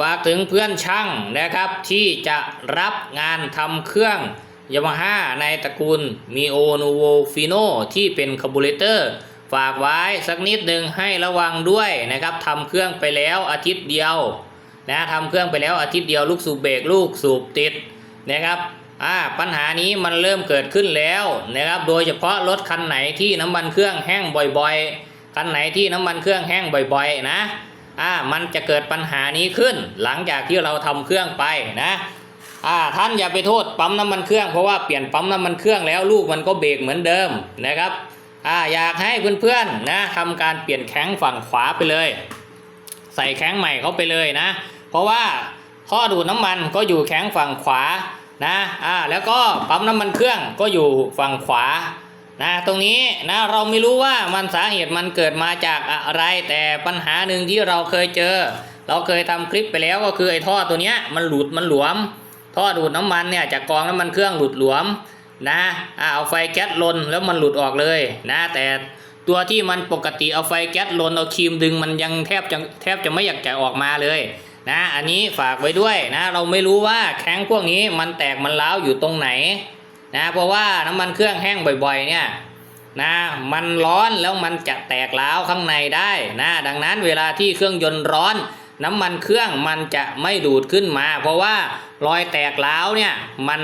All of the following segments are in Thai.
ฝากถึงเพื่อนช่างนะครับที่จะรับงานทำเครื่องยามาฮ่าในตระกูลมีโอนูโวฟิโนที่เป็นคารบูเรเตอร์ ฝากไว้สักนิดหนึ่งให้ระวังด้วยนะครับทำเครื่องไปแล้วอาทิตย์เดียวนะทำเครื่องไปแล้วอาทิตย์เดียวลูกสูบเบรกลูกสูบติดนะครับอ่าปัญหานี้มันเริ่มเกิดขึ้นแล้วนะครับโดยเฉพาะรถคันไหนที่น้ำมันเครื่องแห้งบ่อยๆ คันไหนที่น้ำมันเครื่องแห้งบ่อยๆ นะ อ่ามันจะเกิดปัญหานี้ขึ้น หลังจากที่เราทำเครื่องไปนะอ่าท่านอย่าไปโทษปั๊มน้ำมันเครื่องเพราะว่าเปลี่ยนปั๊มน้ำมันเครื่องแล้วลูกมันก็เบรกเหมือนเดิมนะครับอ่าอยากให้เพื่อนๆนะทำการเปลี่ยนแข้งฝั่งขวาไปเลย ใส่แข้งใหม่เข้าไปเลยนะ เพราะว่าท่อดูดน้ำมันก็อยู่แข้งฝั่งขวานะอ่าแล้วก็ปั๊มน้ำมันเครื่องก็อยู่ฝั่งขวา นะตรงนี้นะเราไม่รู้ว่ามันสาเหตุมันเกิดมาจากอะไร แต่ปัญหาหนึ่งที่เราเคยเจอ เราเคยทำคลิปไปแล้วก็คือไอ้ท่อตัวเนี้ยมันหลุดมันหลวม ท่อดูดน้ำมันเนี่ยจากกองน้ำมันเครื่องหลุดหลวมนะเอาไฟแก๊สลนแล้วมันหลุดออกเลยนะแต่ตัวที่มันปกติเอาไฟแก๊สลนเอาครีมดึงมันยังแทบจะแทบจะไม่อยากจะออกมาเลยนะอันนี้ฝากไว้ด้วยนะเราไม่รู้ว่าแข้งพวกนี้มันแตกมันร้าวอยู่ตรงไหน นะเพราะว่าน้ำมันเครื่องแห้งบ่อยๆเนี่ยนะมันร้อนแล้วมันจะแตกร้าวข้างในได้นะดังนั้นเวลาที่เครื่องยนต์ร้อนน้ำมันเครื่องมันจะไม่ดูดขึ้นมา เพราะว่ารอยแตกร้าวเนี่ยมัน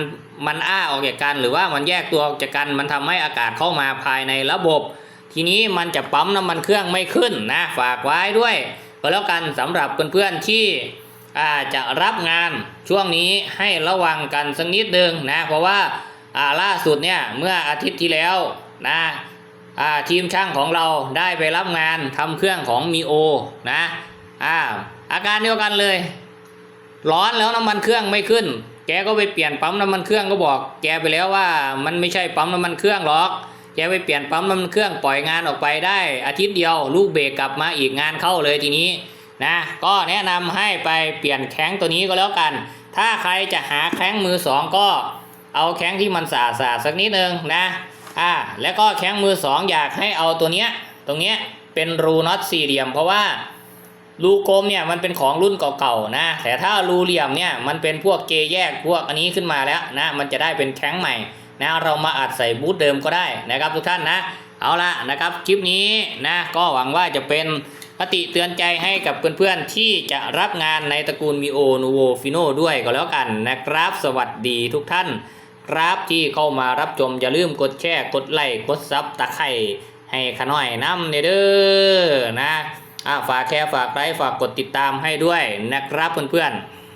มันอ้าออกจากกัน หรือว่ามันแยกตัวออกจากกันมันทำให้อากาศเข้ามาภายในระบบ ทีนี้มันจะปั๊มน้ำมันเครื่องไม่ขึ้นนะฝากไว้ด้วยก็แล้วกันสำหรับเพื่อนๆที่อาจะรับงานช่วงนี้ให้ระวังกันสักนิดนึงนะเพราะว่า อ่าล่าสุดเนี่ยเมื่ออาทิตย์ที่แล้วนะอ่าทีมช่างของเราได้ไปรับงานทำเครื่องของมีโอนะอ่าอาการเดียวกันเลย ร้อนแล้วน้ำมันเครื่องไม่ขึ้น แกก็ไปเปลี่ยนปั๊มน้ำมันเครื่องก็บอก แกไปแล้วว่ามันไม่ใช่ปั๊มน้ำมันเครื่องหรอก แกไปเปลี่ยนปั๊มน้ำมันเครื่องปล่อยงานออกไปได้ อาทิตย์เดียวลูกเบรกกลับมาอีกงานเข้าเลยทีนี้นะก็แนะนำให้ไปเปลี่ยนแข้งตัวนี้ก็แล้วกัน ถ้าใครจะหาแข้งมือสองก็ เอาแข้งที่มันสาสาสักนิดนึงนะอ่าแล้วก็แข้งมือสองอยากให้เอาตัวเนี้ยตรงเนี้ยเป็นรูน็อตสี่เหลี่ยม เพราะว่ารูกลมเนี่ยมันเป็นของรุ่นเก่าๆนะ แต่ถ้ารูเหลี่ยมเนี่ยมันเป็นพวกเกยแยกพวกอันนี้ขึ้นมาแล้วนะมันจะได้เป็นแข้งใหม่นะเรามาอัดใส่บูทเดิมก็ได้นะครับทุกท่านนะ เอาละนะครับคลิปนี้นะก็หวังว่าจะเป็นคติเตือนใจให้กับเพื่อนๆที่จะรับงานในตระกูลมิโอนูโวฟิโนด้วยก็แล้วกันนะครับ สวัสดีทุกท่าน ครับที่เข้ามารับชมอย่าลืมกดแชร์กดไลค์กดซับตะไคร่ให้ขน้อยน้ำเด้อนะฝากแชร์ฝากไลค์ฝากกดติดตามให้ด้วยนะครับเพื่อนๆ